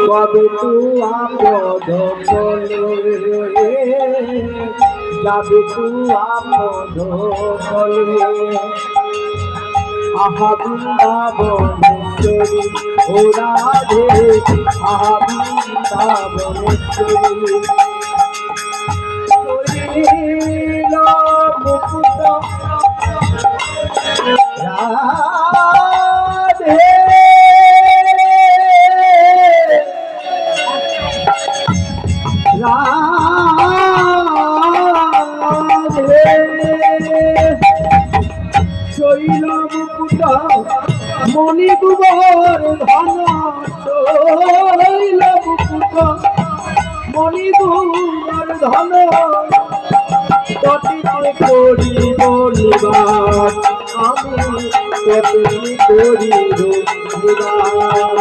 কবে তু আপদ চলে যাবে তু আপদ চলে আহা বৃন্দাবনেশ্বরী ও রাধে আহা বৃন্দাবনেশ্বরী শৈল মুকুট মণিগুবর ধন শৈল মুকুট মণিগুবর ধন কটিতে করিব নিবাস আমি কটিতে করিব নিবাস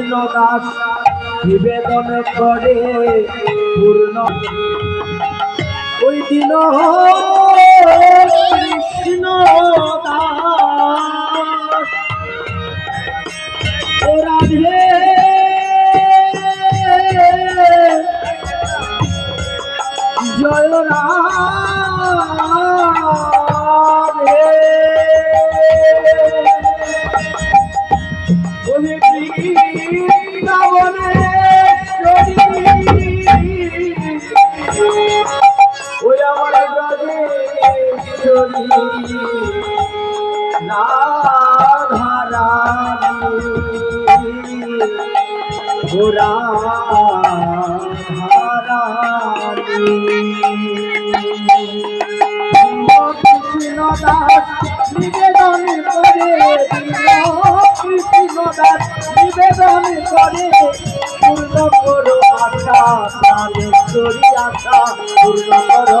কৃষ্ণ দাস নিবেদন করে পূর্ণ। ওই দিন কৃষ্ণ জয় রাধারানী কৃষ্ণ দাস নিবেদন করে কৃষ্ণ দাস পূর্ণ করো আশা প্রাণেশ্বরী আশা পূর্ণ। করো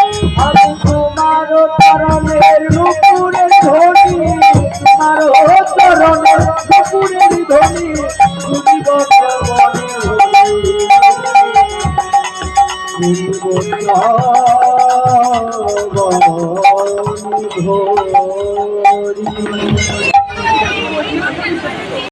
শ্রবণে